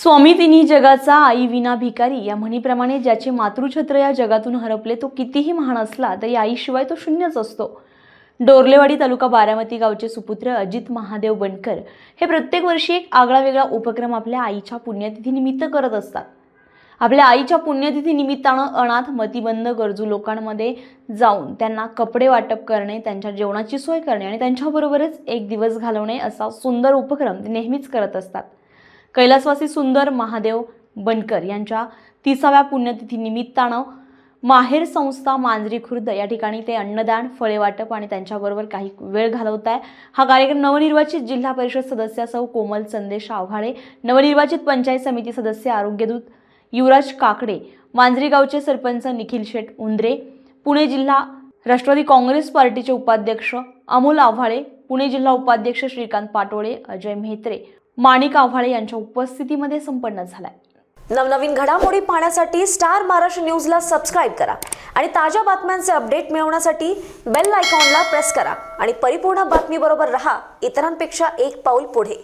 स्वामी तिन्ही जगाचा आई विना भिकारी या म्हणीप्रमाणे ज्याचे मातृछत्र या जगातून हरपले तो कितीही महान असला तरी आईशिवाय तो शून्यच असतो. डोरलेवाडी तालुका बारामती गावचे सुपुत्र अजित महादेव बनकर हे प्रत्येक वर्षी एक आगळा वेगळा उपक्रम आपल्या आईच्या पुण्यतिथीनिमित्त करत असतात. आपल्या आईच्या पुण्यतिथी निमित्तानं अनाथ मतिबंद गरजू लोकांमध्ये जाऊन त्यांना कपडे वाटप करणे त्यांच्या जेवणाची सोय करणे आणि त्यांच्याबरोबरच एक दिवस घालवणे असा सुंदर उपक्रम ते नेहमीच करत असतात. कैलासवासी सुंदर महादेव बनकर यांच्या तिसाव्या पुण्यतिथी निमित्तानं माहेर संस्था मांजरी खुर्द या ठिकाणी ते अन्नदान फळे वाटप आणि त्यांच्याबरोबर काही वेळ घालवत आहे हा कार्यक्रम नवनिर्वाचित जिल्हा परिषद सदस्य सौ कोमल संदेश आव्हाळे नवनिर्वाचित पंचायत समिती सदस्य आरोग्यदूत युवराज काकडे मांजरी गावचे सरपंच निखिल शेठ उंद्रे पुणे जिल्हा राष्ट्रवादी काँग्रेस पार्टीचे उपाध्यक्ष अमोल आव्हाळे पुणे जिल्हा उपाध्यक्ष श्रीकांत पाटोळे अजय म्हेत्रे माणिक आव्हाळे यांच्या उपस्थितीमध्ये संपन्न झालाय. नवनवीन घडामोडी पाहण्यासाठी स्टार महाराष्ट्र न्यूजला सबस्क्राईब करा आणि ताज्या बातम्यांचे अपडेट मिळवण्यासाठी बेल आयकॉनला प्रेस करा. आणि परिपूर्ण बातमीबरोबर रहा इतरांपेक्षा एक पाऊल पुढे.